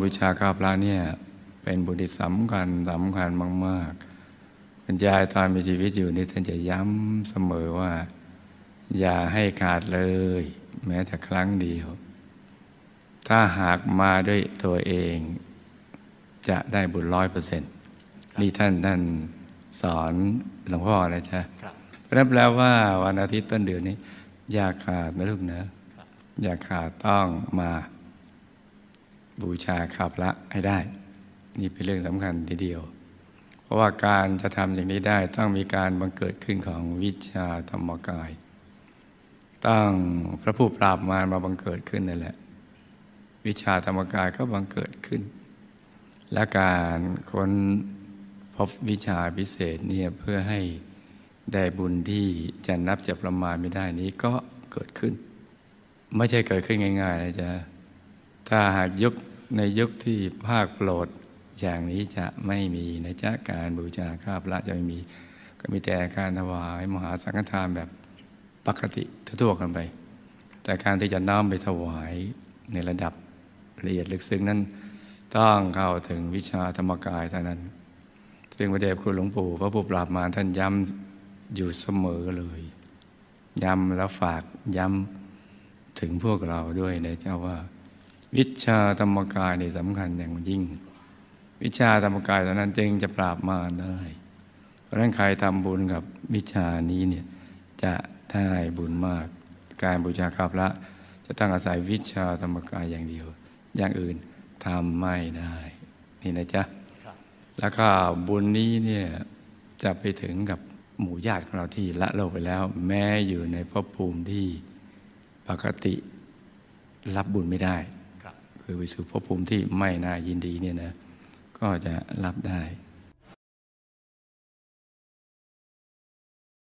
บูชาข้าพระเนี่ย เป็นบุญที่สำคัญสำคัญมากๆคุณยายตอนมีชีวิตอยู่นี่ท่านจะย้ำเสมอว่า อย่าให้ขาดเลย แม้แต่ครั้งเดียว ถ้าหากมาด้วยตัวเอง จะได้บุญร้อยเปอร์เซ็นต์นี่ท่านท่านสอนหลวงพ่อนะจ๊ะครับรับแล้วว่าวันอาทิตย์ต้นเดือนนี้ อย่าขาดนะลูกนะ อย่าขาดต้องมา บูชาข้าพระให้ได้ นี่เป็นเรื่องสำคัญทีเดียว เพราะว่าการจะทำอย่างนี้ได้ต้องมีการบังเกิดขึ้นของวิชาธรรมกาย ตั้งพระผู้ปราบมารมาบังเกิดขึ้นนั่นแหละ วิชาธรรมกายก็บังเกิดขึ้น และการค้นพบวิชาพิเศษเนี่ยเพื่อให้ได้บุญที่จะนับจะประมาณไม่ได้นี้ก็เกิดขึ้น ไม่ใช่เกิดขึ้นง่ายๆนะจ๊ะ ถ้าหากยุคในยุคที่ภาคโปรดอย่างนี้จะไม่มีนะจ๊ะการบูชาข้าพระจะไม่มี ก็มีแต่การถวายมหาสังฆทานแบบปกติทั่วๆกันไป แต่การที่จะน้อมไปถวายในระดับละเอียดลึกซึ้งนั้น ต้องเข้าถึงวิชาธรรมกายเท่านั้น ซึ่งพระเดชคุณหลวงปู่พระผู้ปราบมาท่านย้ำอยู่เสมอเลย ย้ำแล้วฝากย้ำถึงพวกเราด้วยนะเจ้าว่า วิชาธรรมกายนี่สำคัญอย่างยิ่ง วิชาธรรมกายเท่านั้นจึงจะปราบมารได้ เพราะนั้นใครทำบุญกับวิชานี้เนี่ยจะได้บุญมาก การบูชาข้าพระจะต้องอาศัยวิชาธรรมกายอย่างเดียว อย่างอื่นทำไม่ได้ นี่นะจ๊ะแล้วก็บุญนี้เนี่ยจะไปถึงกับหมู่ญาติของเราที่ละโลกไปแล้ว แม้อยู่ในภพภูมิที่ปกติรับบุญไม่ได้ คือไปสู่ภพภูมิที่ไม่น่ายินดีเนี่ยนะก็จะรับได้